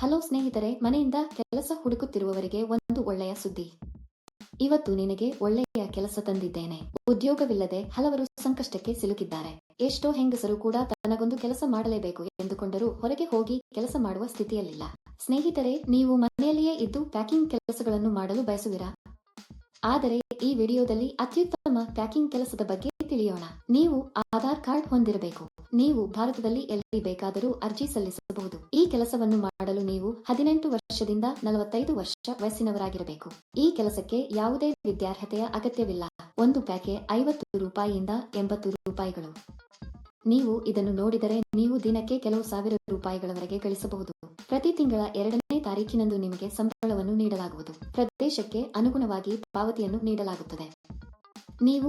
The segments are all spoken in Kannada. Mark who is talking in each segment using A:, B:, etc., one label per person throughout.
A: ಹಲೋ ಸ್ನೇಹಿತರೆ, ಮನೆಯಿಂದ ಕೆಲಸ ಹುಡುಕುತ್ತಿರುವವರಿಗೆ ಒಂದು ಒಳ್ಳೆಯ ಸುದ್ದಿ. ಇವತ್ತು ನಿನಗೆ ಒಳ್ಳೆಯ ಕೆಲಸ ತಂದಿದ್ದೇನೆ. ಉದ್ಯೋಗವಿಲ್ಲದೆ ಹಲವರು ಸಂಕಷ್ಟಕ್ಕೆ ಸಿಲುಕಿದ್ದಾರೆ. ಎಷ್ಟೋ ಹೆಂಗಸರು ಕೂಡ ತನಗೊಂದು ಕೆಲಸ ಮಾಡಲೇಬೇಕು ಎಂದುಕೊಂಡರೂ ಹೊರಗೆ ಹೋಗಿ ಕೆಲಸ ಮಾಡುವ ಸ್ಥಿತಿಯಲ್ಲಿಲ್ಲ. ಸ್ನೇಹಿತರೆ, ನೀವು ಮನೆಯಲ್ಲಿಯೇ ಇದ್ದು ಪ್ಯಾಕಿಂಗ್ ಕೆಲಸಗಳನ್ನು ಮಾಡಲು ಬಯಸುವಿರಾ? ಆದರೆ, ಈ ವಿಡಿಯೋದಲ್ಲಿ ಅತ್ಯುತ್ತಮ ಪ್ಯಾಕಿಂಗ್ ಕೆಲಸದ ಬಗ್ಗೆ ತಿಳಿಯೋಣ. ನೀವು ಆಧಾರ್ ಕಾರ್ಡ್ ಹೊಂದಿರಬೇಕು. ನೀವು ಭಾರತದಲ್ಲಿ ಎಲ್ಲಿ ಬೇಕಾದರೂ ಅರ್ಜಿ ಸಲ್ಲಿಸಬಹುದು. ಈ ಕೆಲಸವನ್ನು ಮಾಡಲು ನೀವು ಹದಿನೆಂಟು ವರ್ಷದಿಂದ ನಲವತ್ತೈದು ವರ್ಷ ವಯಸ್ಸಿನವರಾಗಿರಬೇಕು. ಈ ಕೆಲಸಕ್ಕೆ ಯಾವುದೇ ವಿದ್ಯಾರ್ಹತೆಯ ಅಗತ್ಯವಿಲ್ಲ. ಒಂದು ಪ್ಯಾಕೆ ಐವತ್ತು ರೂಪಾಯಿಯಿಂದ ಎಂಬತ್ತು ರೂಪಾಯಿಗಳು. ನೀವು ಇದನ್ನು ನೋಡಿದರೆ ನೀವು ದಿನಕ್ಕೆ ಕೆಲವು ಸಾವಿರ ರೂಪಾಯಿಗಳವರೆಗೆ ಗಳಿಸಬಹುದು. ಪ್ರತಿ ತಿಂಗಳ ಎರಡನೇ ತಾರೀಕಿನಂದು ನಿಮಗೆ ಸಂಬಳವನ್ನು ನೀಡಲಾಗುವುದು. ಪ್ರದೇಶಕ್ಕೆ ಅನುಗುಣವಾಗಿ ಪಾವತಿಯನ್ನು ನೀಡಲಾಗುತ್ತದೆ. ನೀವು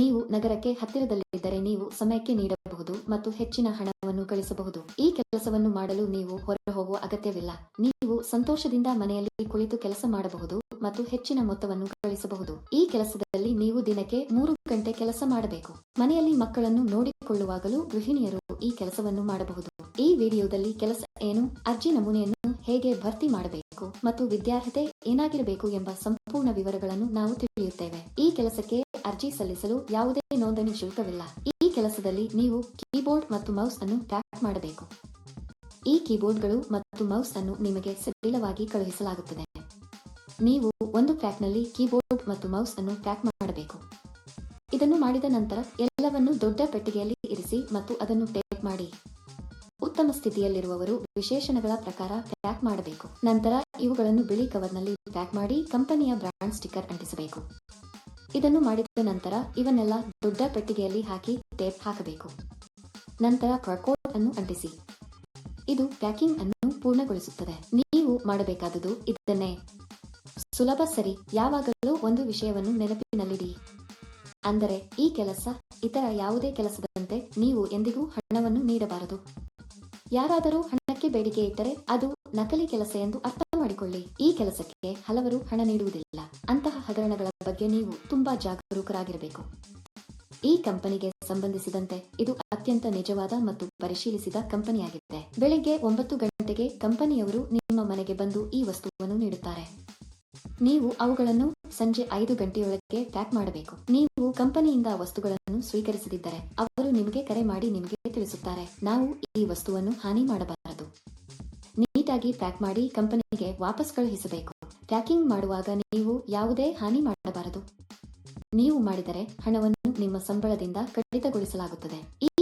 A: ನೀವು ನಗರಕ್ಕೆ ಹತ್ತಿರದಲ್ಲಿದ್ದರೆ ನೀವು ಸಮಯಕ್ಕೆ ನೀಡಬಹುದು ಮತ್ತು ಹೆಚ್ಚಿನ ಹಣವನ್ನು ಗಳಿಸಬಹುದು ಈ ಕೆಲಸವನ್ನು ಮಾಡಲು ನೀವು ಹೊರ ಹೋಗುವ ಅಗತ್ಯವಿಲ್ಲ. ನೀವು ಸಂತೋಷದಿಂದ ಮನೆಯಲ್ಲಿ ಕುಳಿತು ಕೆಲಸ ಮಾಡಬಹುದು ಮತ್ತು ಹೆಚ್ಚಿನ ಮೊತ್ತವನ್ನು ಗಳಿಸಬಹುದು ಈ ಕೆಲಸದಲ್ಲಿ ನೀವು ದಿನಕ್ಕೆ ಮೂರು ಗಂಟೆ ಕೆಲಸ ಮಾಡಬೇಕು. ಮನೆಯಲ್ಲಿ ಮಕ್ಕಳನ್ನು ನೋಡಿಕೊಳ್ಳುವಾಗಲೂ ಗೃಹಿಣಿಯರು ಈ ಕೆಲಸವನ್ನು ಮಾಡಬಹುದು. ಈ ವಿಡಿಯೋದಲ್ಲಿ ಕೆಲಸ ಏನು, ಅರ್ಜಿ ನಮೂನೆಯನ್ನು ಹೇಗೆ ಭರ್ತಿ ಮಾಡಬೇಕು ಮತ್ತು ವಿದ್ಯಾರ್ಹತೆ ಏನಾಗಿರಬೇಕು ಎಂಬ ಸಂಪೂರ್ಣ ವಿವರಗಳನ್ನು ನಾವು ತಿಳಿಯುತ್ತೇವೆ. ಈ ಕೆಲಸಕ್ಕೆ ಅರ್ಜಿ ಸಲ್ಲಿಸಲು ಯಾವುದೇ ನೋಂದಣಿ ಶುಲ್ಕವಿಲ್ಲ. ಈ ಕೆಲಸದಲ್ಲಿ ನೀವು ಕೀಬೋರ್ಡ್ ಮತ್ತು ಮೌಸ್ ಅನ್ನು ಪ್ಯಾಕ್ ಮಾಡಬೇಕು. ಈ ಕೀಬೋರ್ಡ್ಗಳು ಮತ್ತು ಮೌಸ್ ಅನ್ನು ನಿಮಗೆ ಸಡಿಲವಾಗಿ ಕಳುಹಿಸಲಾಗುತ್ತದೆ. ನೀವು ಒಂದು ಪ್ಯಾಕ್ನಲ್ಲಿ ಕೀಬೋರ್ಡ್ ಮತ್ತು ಮೌಸ್ ಅನ್ನು ಪ್ಯಾಕ್ ಮಾಡಬೇಕು. ಇದನ್ನು ಮಾಡಿದ ನಂತರ ಎಲ್ಲವನ್ನು ದೊಡ್ಡ ಪೆಟ್ಟಿಗೆಯಲ್ಲಿ ಇರಿಸಿ ಮತ್ತು ಅದನ್ನು ಟೇಪ್ ಮಾಡಿ. ಉತ್ತಮ ಸ್ಥಿತಿಯಲ್ಲಿರುವವರು ವಿಶೇಷಣಗಳ ಪ್ರಕಾರ ಪ್ಯಾಕ್ ಮಾಡಬೇಕು. ನಂತರ ಇವುಗಳನ್ನು ಬಿಳಿ ಕವರ್ನಲ್ಲಿ ಪ್ಯಾಕ್ ಮಾಡಿ ಕಂಪನಿಯ ಬ್ರಾಂಡ್ ಸ್ಟಿಕ್ಕರ್ ಅಂಟಿಸಬೇಕು. ಇದನ್ನು ಮಾಡಿದ ನಂತರ ಇವನ್ನೆಲ್ಲ ದೊಡ್ಡ ಪೆಟ್ಟಿಗೆಯಲ್ಲಿ ಹಾಕಿ ಟೇಪ್ ಹಾಕಬೇಕು. ನಂತರ ಕ್ರಕೋಟ್ ಅನ್ನು ಅಂಟಿಸಿ. ಇದು ಪ್ಯಾಕಿಂಗ್ ಅನ್ನು ಪೂರ್ಣಗೊಳಿಸುತ್ತದೆ. ನೀವು ಮಾಡಬೇಕಾದುದು ಇದನ್ನೇ. ಸುಲಭ ಸರಿ, ಯಾವಾಗಲೂ ಒಂದು ವಿಷಯವನ್ನು ನೆನಪಿನಲ್ಲಿಡಿ. ಅಂದರೆ ಈ ಕೆಲಸ ಇತರ ಯಾವುದೇ ಕೆಲಸದಂತೆ ನೀವು ಎಂದಿಗೂ ಹಣವನ್ನು ನೀಡಬಾರದು. ಯಾರಾದರೂ ಹಣಕ್ಕೆ ಬೇಡಿಕೆ ಇಟ್ಟರೆ ಅದು ನಕಲಿ ಕೆಲಸ ಎಂದು ಅರ್ಥ ಮಾಡಿಕೊಳ್ಳಿ. ಈ ಕೆಲಸಕ್ಕೆ ಹಲವರು ಹಣ ನೀಡುವುದಿಲ್ಲ. ಅಂತಹ ಹಗರಣಗಳ ಬಗ್ಗೆ ನೀವು ತುಂಬಾ ಜಾಗರೂಕರಾಗಿರಬೇಕು. ಈ ಕಂಪನಿಗೆ ಸಂಬಂಧಿಸಿದಂತೆ ಇದು ಅತ್ಯಂತ ನಿಜವಾದ ಮತ್ತು ಪರಿಶೀಲಿಸಿದ ಕಂಪನಿಯಾಗಿದೆ. ಬೆಳಿಗ್ಗೆ ಒಂಬತ್ತು ಗಂಟೆಗೆ ಕಂಪನಿಯವರು ನಿಮ್ಮ ಮನೆಗೆ ಬಂದು ಈ ವಸ್ತುವನ್ನು ನೀಡುತ್ತಾರೆ. ನೀವು ಅವುಗಳನ್ನು ಸಂಜೆ ಐದು ಗಂಟೆಯೊಳಗೆ ಪ್ಯಾಕ್ ಮಾಡಬೇಕು. ನೀವು ಕಂಪನಿಯಿಂದ ವಸ್ತುಗಳನ್ನು ಸ್ವೀಕರಿಸದಿದ್ದರೆ ಅವರು ನಿಮಗೆ ಕರೆ ಮಾಡಿ ನಿಮಗೆ ತಿಳಿಸುತ್ತಾರೆ. ನಾವು ಈ ವಸ್ತುವನ್ನು ಹಾನಿ ಮಾಡಬಾರದು. ನೀಟಾಗಿ ಪ್ಯಾಕ್ ಮಾಡಿ ಕಂಪನಿಗೆ ವಾಪಸ್ ಕಳುಹಿಸಬೇಕು. ಪ್ಯಾಕಿಂಗ್ ಮಾಡುವಾಗ ನೀವು ಯಾವುದೇ ಹಾನಿ ಮಾಡಬಾರದು. ನೀವು ಮಾಡಿದರೆ ಹಣವನ್ನು ನಿಮ್ಮ ಸಂಬಳದಿಂದ ಕಡಿತಗೊಳಿಸಲಾಗುತ್ತದೆ. ಈ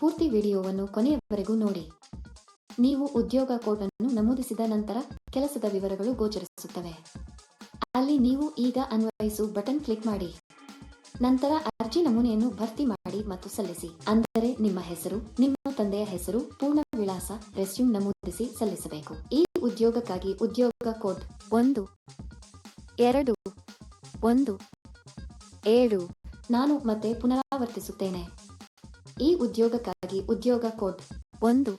A: ಪೂರ್ತಿ ವಿಡಿಯೋವನ್ನು ಕೊನೆಯವರೆಗೂ ನೋಡಿ. ನೀವು ಉದ್ಯೋಗ ಕೋಡ್ ಅನ್ನು ನಮೂದಿಸಿದ ನಂತರ ಕೆಲಸದ ವಿವರಗಳು ಗೋಚರಿಸುತ್ತವೆ. ಅಲ್ಲಿ ನೀವು ಈಗ ಅನ್ವಯಿಸು ಬಟನ್ ಕ್ಲಿಕ್ ಮಾಡಿ. ನಂತರ ಅರ್ಜಿ ನಮೂನೆಯನ್ನು ಭರ್ತಿ ಮಾಡಿ ಮತ್ತು ಸಲ್ಲಿಸಿ. ಅಂದರೆ ನಿಮ್ಮ ಹೆಸರು, ನಿಮ್ಮ ತಂದೆಯ ಹೆಸರು, ಪೂರ್ಣ ವಿಳಾಸ, ರೆಸ್ಯೂಮ್ ನಮೂದಿಸಿ ಸಲ್ಲಿಸಬೇಕು. ಈ ಉದ್ಯೋಗಕ್ಕಾಗಿ ಉದ್ಯೋಗ ಕೋಡ್ ಒಂದು, ಎರಡು, ಒಂದು, ಏಳು ನಾನು ಮತ್ತೆ ಪುನರಾವರ್ತಿಸುತ್ತೇನೆ. ಈ ಉದ್ಯೋಗಕ್ಕಾಗಿ ಉದ್ಯೋಗ ಕೋಡ್ ಒಂದು,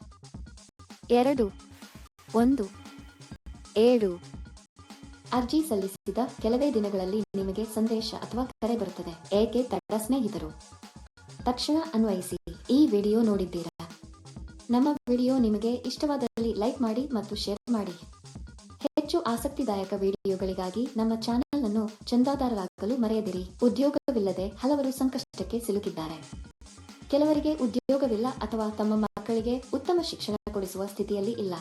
A: ಎರಡು, ಒಂದು, ಏಳು ಅರ್ಜಿ ಸಲ್ಲಿಸಿದ ಕೆಲವೇ ದಿನಗಳಲ್ಲಿ ನಿಮಗೆ ಸಂದೇಶ ಅಥವಾ ಕರೆ ಬರುತ್ತದೆ. ಏಕೆ ತಡ ಸ್ನೇಹಿತರು? ತಕ್ಷಣ ಅನ್ವಯಿಸಿ. ಈ ವಿಡಿಯೋ ನೋಡಿದ್ದೀರಾ? ನಮ್ಮ ವಿಡಿಯೋ ನಿಮಗೆ ಇಷ್ಟವಾದಲ್ಲಿ ಲೈಕ್ ಮಾಡಿ ಮತ್ತು ಶೇರ್ ಮಾಡಿ. ಹೆಚ್ಚು ಆಸಕ್ತಿದಾಯಕ ವಿಡಿಯೋಗಳಿಗಾಗಿ ನಮ್ಮ ಚಾನೆಲ್ ಅನ್ನು ಚಂದಾದಾರರಾಗಲು ಮರೆಯದಿರಿ. ಉದ್ಯೋಗವಿಲ್ಲದೆ ಹಲವರು ಸಂಕಷ್ಟಕ್ಕೆ ಸಿಲುಕಿದ್ದಾರೆ. ಕೆಲವರಿಗೆ ಉದ್ಯೋಗವಿಲ್ಲ ಅಥವಾ ತಮ್ಮ ಮಕ್ಕಳಿಗೆ ಉತ್ತಮ ಶಿಕ್ಷಣ ಕೊಡಿಸುವ ಸ್ಥಿತಿಯಲ್ಲಿ ಇಲ್ಲ.